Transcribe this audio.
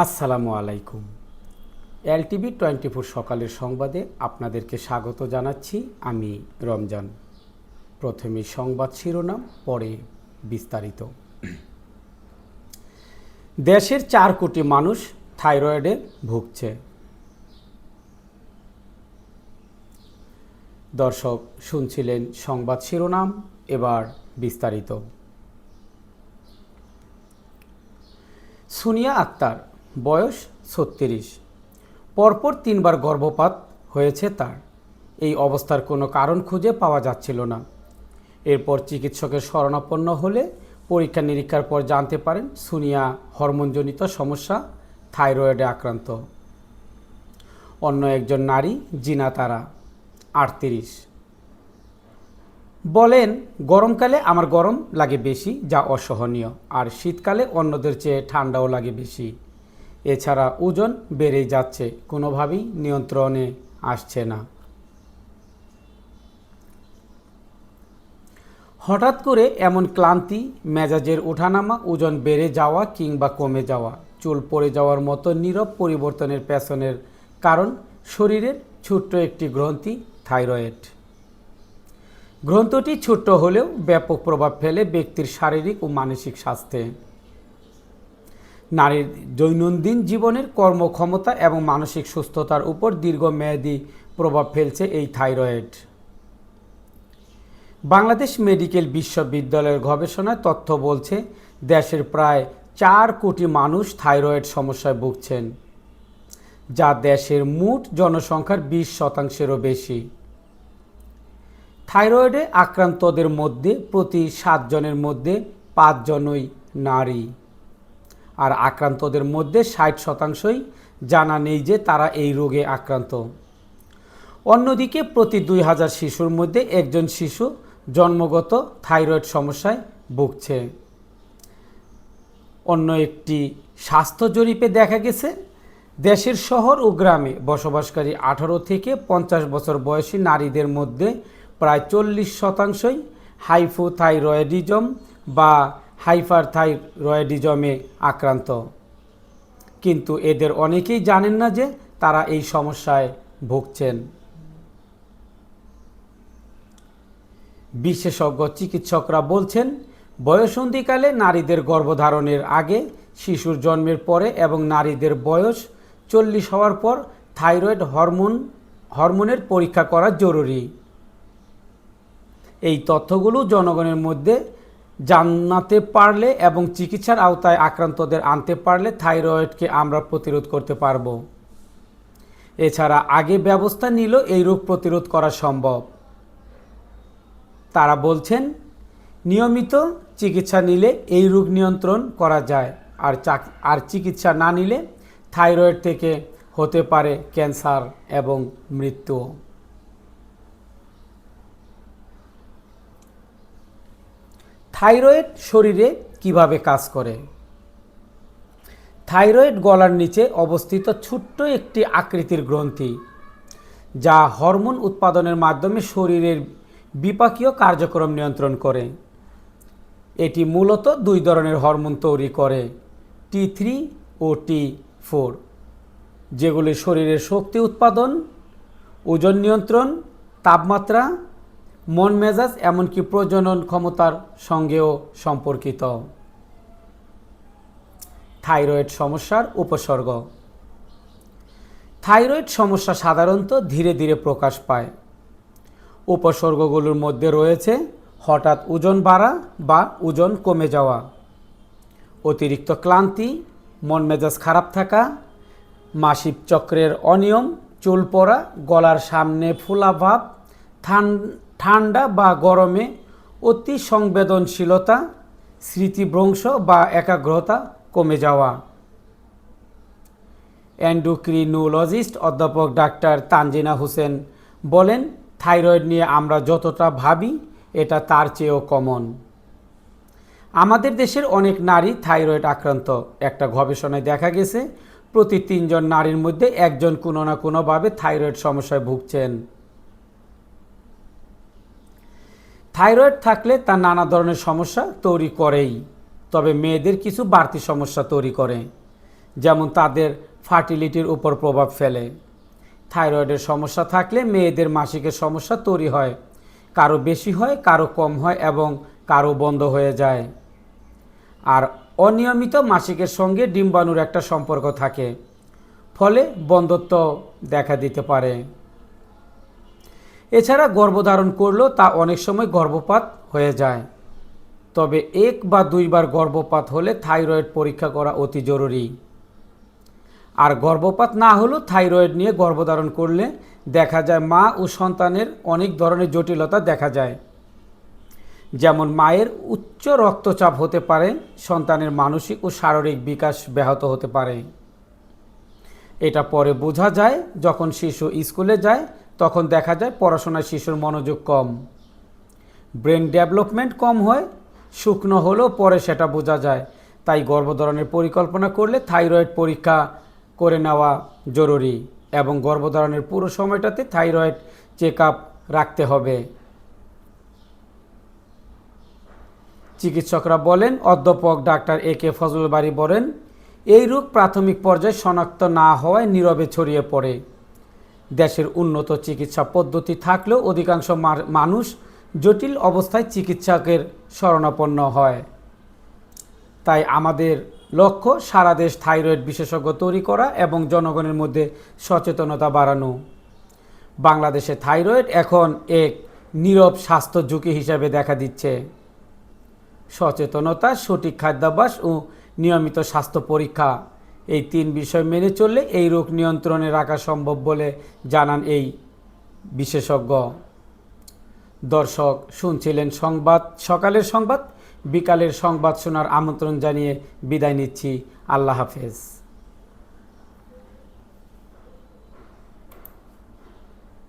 আসসালামু আলাইকুম। LTV twenty four সকালের সংবাদে আপনাদেরকে স্বাগত জানাচ্ছি আমি রমজান। প্রথমে সংবাদ শিরোনাম, পরে বিস্তারিত। দেশের চার কোটি মানুষ থাইরয়েডে ভুগছে। দর্শক, শুনছিলেন সংবাদ শিরোনাম, এবার বিস্তারিত। সুনিয়া আক্তার বয়স ছত্রিশ। পরপর তিনবার গর্ভপাত হয়েছে তার। এই অবস্থার কোনো কারণ খুঁজে পাওয়া যাচ্ছিল না। এরপর চিকিৎসকের শরণাপন্ন হলে পরীক্ষা নিরীক্ষার পর জানতে পারেন সুনিয়া হরমোনজনিত সমস্যা, থাইরয়েডে আক্রান্ত। অন্য একজন নারী, জিনা তারা, আটত্রিশ। বলেন, গরমকালে আমার গরম লাগে বেশি, যা অসহনীয়। আর শীতকালে অন্যদের চেয়ে ঠান্ডাও লাগে বেশি। এছাড়া ওজন বেড়েই যাচ্ছে, কোনোভাবেই নিয়ন্ত্রণে আসছে না। হঠাৎ করে এমন ক্লান্তি, মেজাজের ওঠানামা, ওজন বেড়ে যাওয়া কিংবা কমে যাওয়া, চুল পড়ে যাওয়ার মতো নীরব পরিবর্তনের পেছনের কারণ শরীরের ছোট্ট একটি গ্রন্থি, থাইরয়েড। গ্রন্থটি ছোট্ট হলেও ব্যাপক প্রভাব ফেলে ব্যক্তির শারীরিক ও মানসিক স্বাস্থ্যে। নারীর দৈনন্দিন জীবনের কর্মক্ষমতা এবং মানসিক সুস্থতার উপর দীর্ঘমেয়াদী প্রভাব ফেলছে এই থাইরয়েড। বাংলাদেশ মেডিকেল বিশ্ববিদ্যালয়ের গবেষণায় তথ্য বলছে, দেশের প্রায় চার কোটি মানুষ থাইরয়েড সমস্যায় ভুগছেন, যা দেশের মোট জনসংখ্যার বিশ শতাংশেরও বেশি। থাইরয়েডে আক্রান্তদের মধ্যে প্রতি সাতজনের মধ্যে পাঁচজনই নারী। আর আক্রান্তদের মধ্যে ষাট শতাংশই জানা নেই যে তারা এই রোগে আক্রান্ত। অন্যদিকে প্রতি দুই হাজার শিশুর মধ্যে একজন শিশু জন্মগত থাইরয়েড সমস্যায় ভুগছে। অন্য একটি স্বাস্থ্য জরিপে দেখা গেছে, দেশের শহর ও গ্রামে বসবাসকারী আঠারো থেকে পঞ্চাশ বছর বয়সী নারীদের মধ্যে প্রায় চল্লিশ শতাংশই হাইফোথাইরয়েডিজম বা হাইপার থাইরয়েডিজমে আক্রান্ত। কিন্তু এদের অনেকেই জানেন না যে তারা এই সমস্যায় ভুগছেন। বিশেষজ্ঞ চিকিৎসকরা বলছেন, বয়সন্ধিকালে নারীদের গর্ভধারণের আগে শিশুর জন্মের পরে এবং নারীদের বয়স চল্লিশ হওয়ার পর থাইরয়েড হরমোন, হরমোনের পরীক্ষা করা জরুরি। এই তথ্যগুলো জনগণের মধ্যে জানাতে পারলে এবং চিকিৎসার আওতায় আক্রান্তদের আনতে পারলে থাইরয়েডকে আমরা প্রতিরোধ করতে পারব। এছাড়া আগে ব্যবস্থা নিল এই রোগ প্রতিরোধ করা সম্ভব। তারা বলছেন, নিয়মিত চিকিৎসা নিলে এই রোগ নিয়ন্ত্রণ করা যায়, আর আর চিকিৎসা না নিলে থাইরয়েড থেকে হতে পারে ক্যান্সার এবং মৃত্যু থাইরয়েড শরীরে কীভাবে কাজ করে? থাইরয়েড গলার নিচে অবস্থিত ছোট্ট একটি আকৃতির গ্রন্থি, যা হরমোন উৎপাদনের মাধ্যমে শরীরের বিপাকীয় কার্যক্রম নিয়ন্ত্রণ করে। এটি মূলত দুই ধরনের হরমোন তৈরি করে, টি থ্রি ও টি ফোর, যেগুলি শরীরের শক্তি উৎপাদন, ওজন নিয়ন্ত্রণ, তাপমাত্রা মন মেজাজ এমনকি প্রজনন ক্ষমতার সঙ্গেও সম্পর্কিত। থাইরয়েড সমস্যার উপসর্গ। থাইরয়েড সমস্যা সাধারণত ধীরে ধীরে প্রকাশ পায়। উপসর্গগুলোর মধ্যে রয়েছে হঠাৎ ওজন বাড়া বা ওজন কমে যাওয়া, অতিরিক্ত ক্লান্তি, মন মেজাজ খারাপ থাকা, মাসিক চক্রের অনিয়ম, চুল পড়া, গলার সামনে ফোলা ভাব ঠান্ডা বা গরমে অতি সংবেদনশীলতা, স্মৃতিভ্রংশ বা একাগ্রতা কমে যাওয়া। অ্যান্ডোক্রিনোলজিস্ট অধ্যাপক ডাক্তার তানজিনা হোসেন বলেন, থাইরয়েড নিয়ে আমরা যতটা ভাবি, এটা তার চেয়েও কমন। আমাদের দেশের অনেক নারী থাইরয়েড আক্রান্ত। একটা গবেষণায় দেখা গেছে, প্রতি তিনজন নারীর মধ্যে একজন কোনো না কোনোভাবে থাইরয়েড সমস্যায় ভুগছেন। থাইরয়েড থাকলে তা নানা ধরনের সমস্যা তৈরি করেই, তবে মেয়েদের কিছু বাড়তি সমস্যা তৈরি করে, যেমন তাদের ফার্টিলিটির উপর প্রভাব ফেলে। থাইরয়েডের সমস্যা থাকলে মেয়েদের মাসিকের সমস্যা তৈরি হয়, কারও বেশি হয়, কারও কম হয় এবং কারও বন্ধ হয়ে যায়। আর অনিয়মিত মাসিকের সঙ্গে ডিম্বাণুর একটা সম্পর্ক থাকে, ফলে বন্ধত্ব দেখা দিতে পারে। এছাড়া গর্ভধারণ করলেও তা অনেক সময় গর্ভপাত হয়ে যায়। তবে এক বা দুইবার গর্ভপাত হলে থাইরয়েড পরীক্ষা করা অতি জরুরি। আর গর্ভপাত না হলেও থাইরয়েড নিয়ে গর্ভধারণ করলে দেখা যায় মা ও সন্তানের অনেক ধরনের জটিলতা দেখা যায়। যেমন মায়ের উচ্চ রক্তচাপ হতে পারে, সন্তানের মানসিক ও শারীরিক বিকাশ ব্যাহত হতে পারে। এটা পরে বোঝা যায় যখন শিশু স্কুলে যায় তখন দেখা যায় পড়াশোনায় শিশুর মনোযোগ কম। ব্রেন ডেভেলপমেন্ট কম হয়, শুকনো হলেও পরে সেটা বোঝা যায়। তাই গর্ভধারণের পরিকল্পনা করলে থাইরয়েড পরীক্ষা করে নেওয়া জরুরি এবং গর্ভধারণের পুরো সময়টাতে থাইরয়েড চেক রাখতে হবে। চিকিৎসকরা বলেন, অধ্যাপক ডাক্তার এ কে ফজল বাড়ি বলেন, এই রোগ প্রাথমিক পর্যায়ে শনাক্ত না হওয়ায় নীরবে ছড়িয়ে পড়ে। দেশের উন্নত চিকিৎসা পদ্ধতি থাকলেও অধিকাংশ মানুষ জটিল অবস্থায় চিকিৎসকের শরণাপন্ন হয়। তাই আমাদের লক্ষ্য সারা দেশ থাইরয়েড বিশেষজ্ঞ তৈরি করা এবং জনগণের মধ্যে সচেতনতা বাড়ানো। বাংলাদেশে থাইরয়েড এখন এক নীরব স্বাস্থ্য ঝুঁকি হিসাবে দেখা দিচ্ছে। সচেতনতা, সঠিক খাদ্যাভ্যাস ও নিয়মিত স্বাস্থ্য পরীক্ষা। এই তিন বিষয় মেনে চললে এই রোগ নিয়ন্ত্রণে রাখা সম্ভব বলে জানান এই বিশেষজ্ঞ। দর্শক, শুনছিলেন সংবাদ, সকালের সংবাদ, বিকালের সংবাদ শোনার আমন্ত্রণ জানিয়ে বিদায় নিচ্ছি। আল্লাহ হাফেজ।